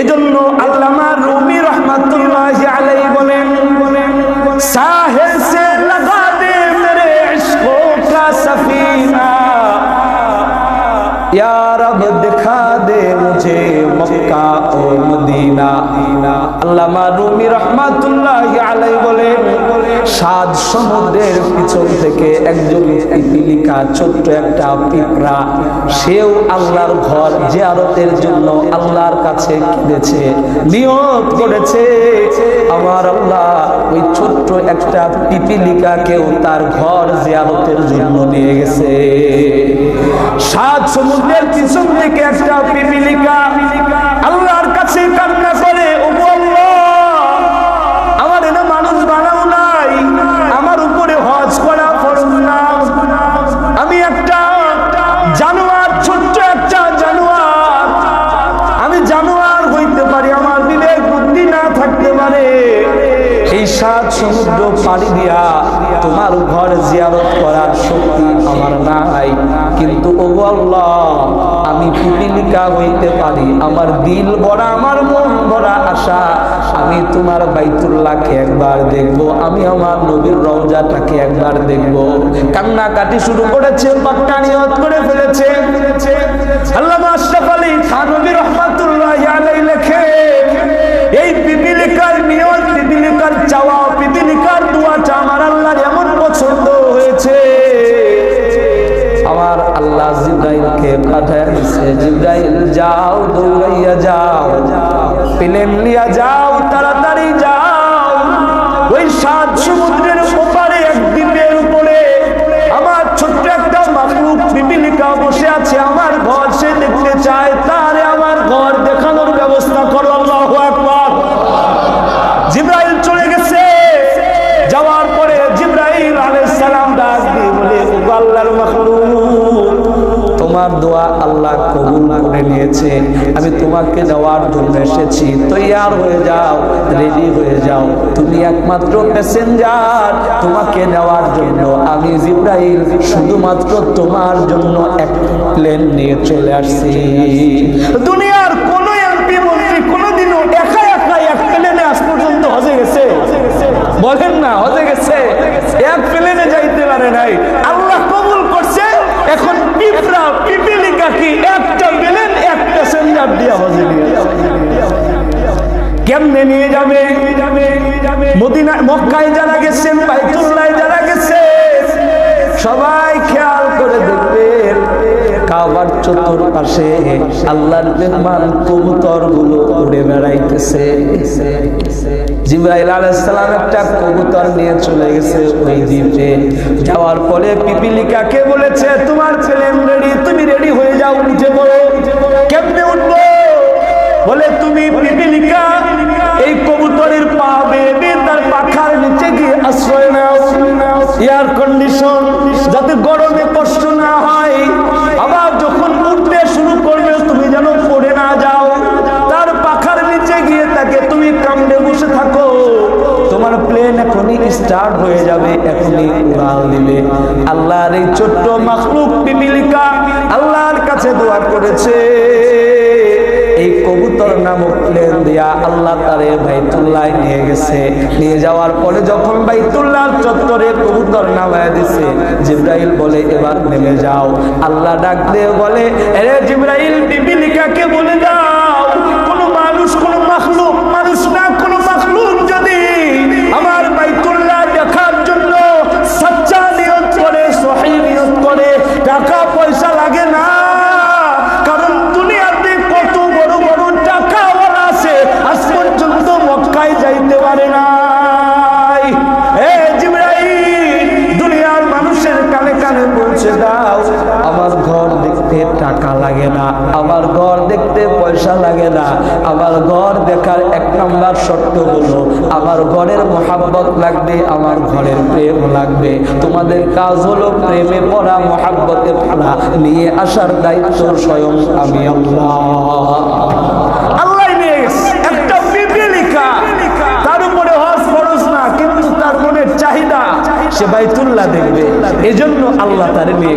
এজন্য আল্লামা রুমি রহমাতুল্লাহ আলাই বলেন বলেন সাহে সে লগা দে মেরে ইশক কা সফিনা। ইয়া রব খাদে মুঝে মক্কা ও মদিনা। আল্লামা রুমি রহমাতুল্লাহ আলাই বলেন, সাত সমুদ্রের পিছন থেকে একজন পিপিলিকা ছোট্ট একটা পিঁপড়া, সেও আল্লাহর ঘর জিয়ারতের জন্য আল্লাহর কাছে কেঁদেছে নিয়ত করেছে। আমার আল্লাহ ওই ছোট্ট একটা পিপিলিকা পিপিলিকাকেও তার ঘর জিয়ারতের জন্য নিয়ে গেছে। সাত সমুদ্রের পিছন থেকে পিপিলিকা। আল্লাহর কাছে কান্না করে জানোয়ার, ছোট্ট একটা জানোয়ার। আমি জানোয়ার হইতে পারি, আমার বুদ্ধি না থাকতে পারে। এই সাত সমুদ্র পাড়ি দিয়া তোমার ঘর জিয়ারত করার শক্তি আমার নাই। কিন্তু ও আল্লাহ, আমি পিপিলিকা হইতে পারি। আমার দিল ভরা, আমার মন ভরা আশা। আমি তোমার বাইতুল্লাহকে একবার দেখব। আমি আমার নবীর রওজাটাকে একবার দেখব। কান্নাকাটি শুরু করেছে পাক্কা নিয়ত করে ফেলেছে। জিব্রাইল যাও দৌড়াইয়া যাও প্লেন লিয়া যাও তাড়াতাড়ি তোমার দোয়া আল্লাহ কবুল করে নিয়েছে। আমি তোমাকে যাওয়ার জন্য এসেছি। তৈয়ার হয়ে যাও রেডি হয়ে যাও। তুমি একমাত্র প্যাসেঞ্জার তোমাকে নেওয়ার জন্য। আমি জিব্রাইল শুধুমাত্র তোমার জন্য এক প্লেন নিয়ে চলে আসছি। দুনিয়ার পিঁপড়া পিপিলিকা কি একটা প্লেন এক প্যাসেঞ্জার দিয়ে হজে নিয়ে। কেমনে নিয়ে যাবে মদিনা মক্কায় যারা গেছেন বাইতুল্লায় যারা গেছে সবাই খেয়াল কাবার আল্লাহর কবুতরগুলো উড়ে বেড়াইতেছে। যাওয়ার পরে বলেছে, তোমার রেডি তুমি রেডি হয়ে যাও কেমনে উঠবো? বলে, তুমি পিপিলিকা, এই কবুতরের পা তার পাখার নিচে গিয়ে আশ্রয় নাও। এয়ার কন্ডিশন যাতে গরমে স্টার্ট হয়ে যাবে এখনই উড়াল দিবে আল্লাহর এই ছোট্ট মাখলুক পিপিলিকা আল্লাহর কাছে দোয়া করেছে। কবুতর নামক প্লেন দিয়া আল্লাহ তারে নিয়ে গেছে। নিয়ে যাওয়ার পরে যখন বাইতুল্লাহ চত্বরে কবুতর নামায় দিছে, জিব্রাইল বলে, এবার নেমে যাও। আল্লাহ ডাক দিয়ে বলে, এরে জিব্রাইল, পিপিলিকাকে বলে দাও। আমার ঘর দেখতে পয়সা লাগে না। আমার ঘর দেখার এক নাম্বার শর্ত হলো, আমার ঘরের মোহাব্বত লাগবে, আমার ঘরের প্রেম লাগবে। তোমাদের কাজ হলো প্রেমে পড়া, মোহাব্বতে পড়া। নিয়ে আসার দায়িত্ব স্বয়ং আমি আল্লাহ। সে বাইতুল্লাহ দেখবে। এজন্য আল্লাহ তার মেয়ে